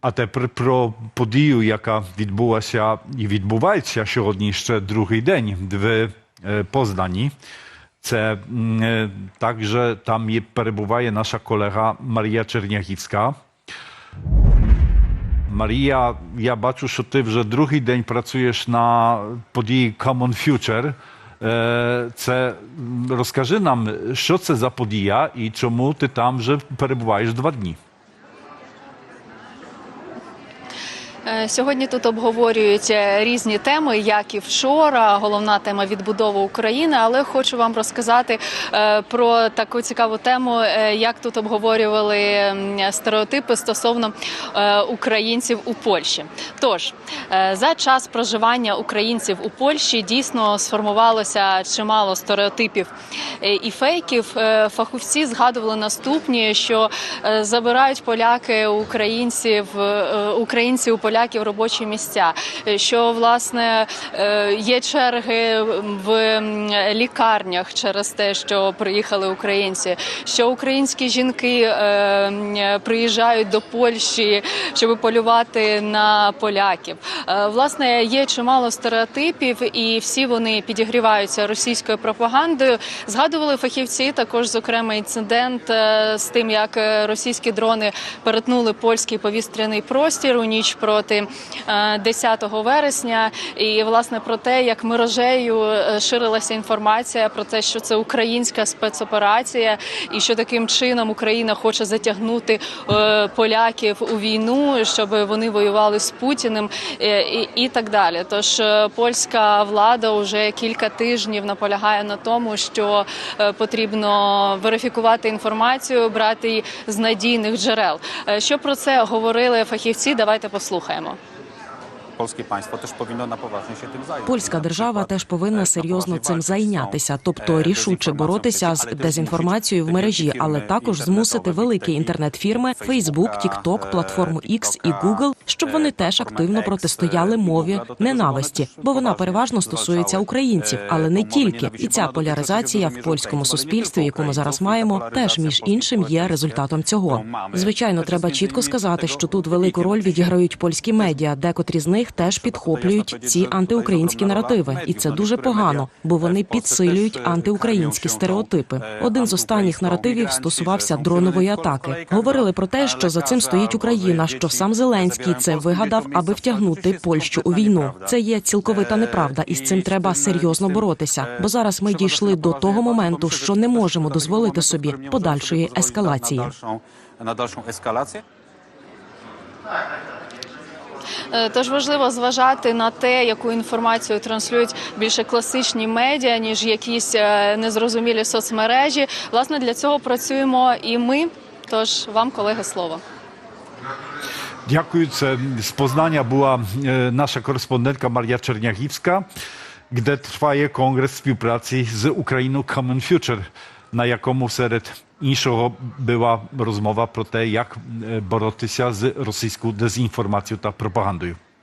А тепер про подію, яка відбулася і відбувається сьогодні ще другий день в е, Познані. Це м, е, також там є, перебуває наша колега Марія Черняхівська. Марія, я бачу, що ти вже другий день працюєш на події Common Future. Е, Це м, розкажи нам, що це за подія і чому ти там вже перебуваєш два дні. Сьогодні тут обговорюють е, різні теми, як і вчора. Головна тема відбудова України. Але хочу вам розказати е, про таку цікаву тему, е, як тут обговорювали стереотипи стосовно українців у Польщі. Тож за час проживання українців у Польщі дійсно сформувалося чимало стереотипів і фейків. Е, Фахівці згадували наступні, що е, забирають поляки українців, е, у поляків робочі місця. е, Що власне е, є черги в лікарнях через те, що приїхали українці, що українські жінки е, приїжджають до Польщі, щоб полювати на поляків. Е, Власне, є чимало стереотипів, і всі вони підігріваються російською пропагандою. Згадували фахівці також, зокрема, інцидент е, з тим, як е, російські дрони перетнули польський повітряний простір у ніч проти е, 10 вересня. І власне про те, як мережею е, ширилася інформація про те, що це українська спецоперація, і що таким чином Україна хоче затягнути е, поляків у війну, щоб вони воювали з Путіним е, і, і так далі. Тож е, польська влада вже кілька тижнів наполягає на тому, що е, потрібно верифікувати інформацію, брати її з надійних джерел. Е, Що про це говорили фахівці? Давайте послухаємо. Polskie państwo też powinno na poważnie się tym zająć. Польська держава теж e, повинна серйозно цим зайнятися, e, тобто рішуче боротися з дезінформацією в мережі, але також змусити великі інтернет-фірми Facebook, TikTok, е, платформу X і Google, щоб вони е, теж активно протистояли е, мові ненависті, бо вона переважно стосується е, українців, але не тільки. І ця поляризація в польському суспільстві, яку ми зараз маємо, теж між іншим є результатом цього. Звичайно, треба чітко сказати, що тут велику роль відіграють польські медіа, декотрі з них теж підхоплюють ці антиукраїнські наративи, і це дуже погано, бо вони підсилюють антиукраїнські стереотипи. Один з останніх наративів стосувався дронової атаки. Говорили про те, що за цим стоїть Україна, що сам Зеленський це вигадав, аби втягнути Польщу у війну. Це є цілковита неправда, і з цим треба серйозно боротися. Бо зараз ми дійшли до того моменту, що не можемо дозволити собі подальшої ескалації. На ескалацію. Е, Тож важливо зважати на те, яку інформацію транслюють більше класичні медіа, ніж якісь е, незрозумілі соцмережі. Власне, для цього працюємо і ми. Тож вам, колеги, слово. Дякую. Це з Познання була е, наша кореспондентка Марія Черняхівська, де триває конгрес співпраці з Україною Common Future, на якому серед іншого була розмова про те, як боротися з російською дезінформацією та пропагандою.